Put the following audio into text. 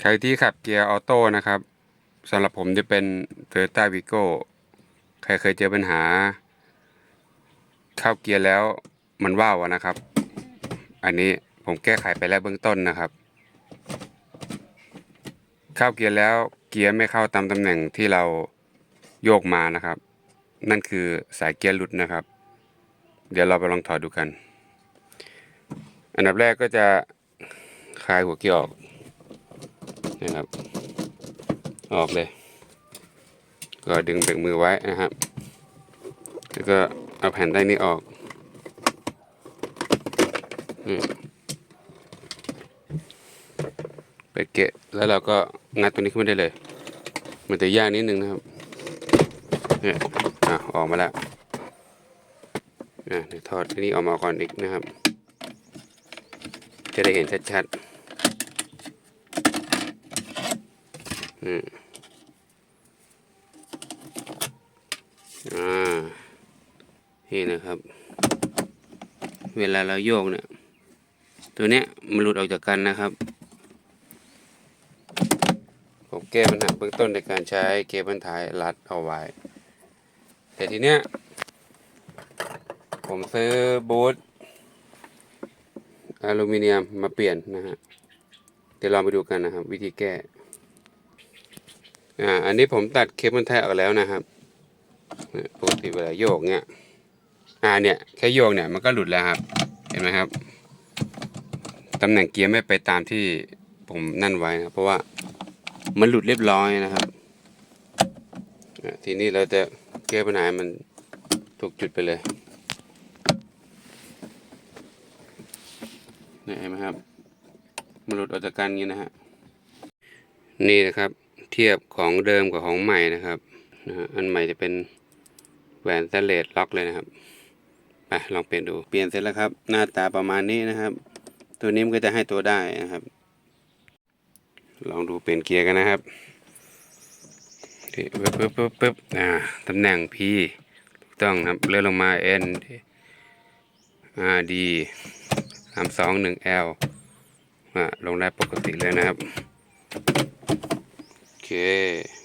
ใครที่ขับเกียร์ออโต้นะครับสำหรับผมจะเป็น Toyota Vigo ใครเคยเจอปัญหา เข้าเกียร์แล้วมันว่าวนะครับ อันนี้ผมแก้ไขไปแล้วเบื้องต้นนะครับ เข้าเกียร์แล้วเกียร์ไม่เข้าตามตำแหน่งที่เราโยกมานะครับ นั่นคือสายเกียร์หลุดนะครับ เดี๋ยวเราไปลองถอดดูกัน อันดับแรกก็จะคลายหัวเกียร์ออก นะครับ ออกเลย ก็ดึงเบรกมือไว้นะครับ แล้วก็เอาแผ่นได้นี้ออกไปเกะแล้วเราก็งัดตัวนี้ขึ้นมาได้เลย มันจะยากนิดนึงนะครับเนี่ยอะออกมาแล้วอะเดี๋ยวถอดอันนี้ออกมาก่อนอีกนะครับ จะได้เห็นชัดๆ อืมอ่านี่นะครับ เวลาเราโยกเนี่ย ตัวเนี้ยมันหลุดออกจากกันนะครับ ผมแก้ปัญหาเบื้องต้นในการใช้เกบันท้ายรัดเอาไว้ แต่ทีเนี้ย ผมซื้อบูทอลูมิเนียมมาเปลี่ยนนะฮะ เดี๋ยวลองไปดูกันนะครับ วิธีแก้ อ่าอันนี้ผมตัดเคเบิลไทยออกแล้วนะครับปกติเวลาโยกเนี่ยอ่าเนี่ยแค่โยกเนี่ยมันก็หลุดแล้วครับ เห็นไหมครับตำแหน่งเกียร์ไม่ไปตามที่ผมนั่นไว้นะเพราะว่ามันหลุดเรียบร้อยนะครับทีนี้เราจะแก้ปัญหามันถูกจุดไปเลยเนี่เห็นไหมครับมันหลุดออกจากกันอย่างนี้นะฮะนี่นะครับ เทียบของเดิมกับของใหม่นะครับนะอันใหม่จะเป็นแหวนสแตนเลสล็อกเลยนะครับไปลองเปลี่ยนดูเปลี่ยนเสร็จแล้วครับ หน้าตาประมาณนี้นะครับ ตัวนี้มันก็จะให้ตัวได้นะครับ ลองดูเปลี่ยนเกียร์กันนะครับปึ๊บปึ๊บปึ๊บปึ๊บอ่าตำแหน่ง P ถูกต้องครับเลื่อนลงมา N อ่า D สามสองหนึ่ง L อ่าลงได้ปกติเลยนะครับ โอเค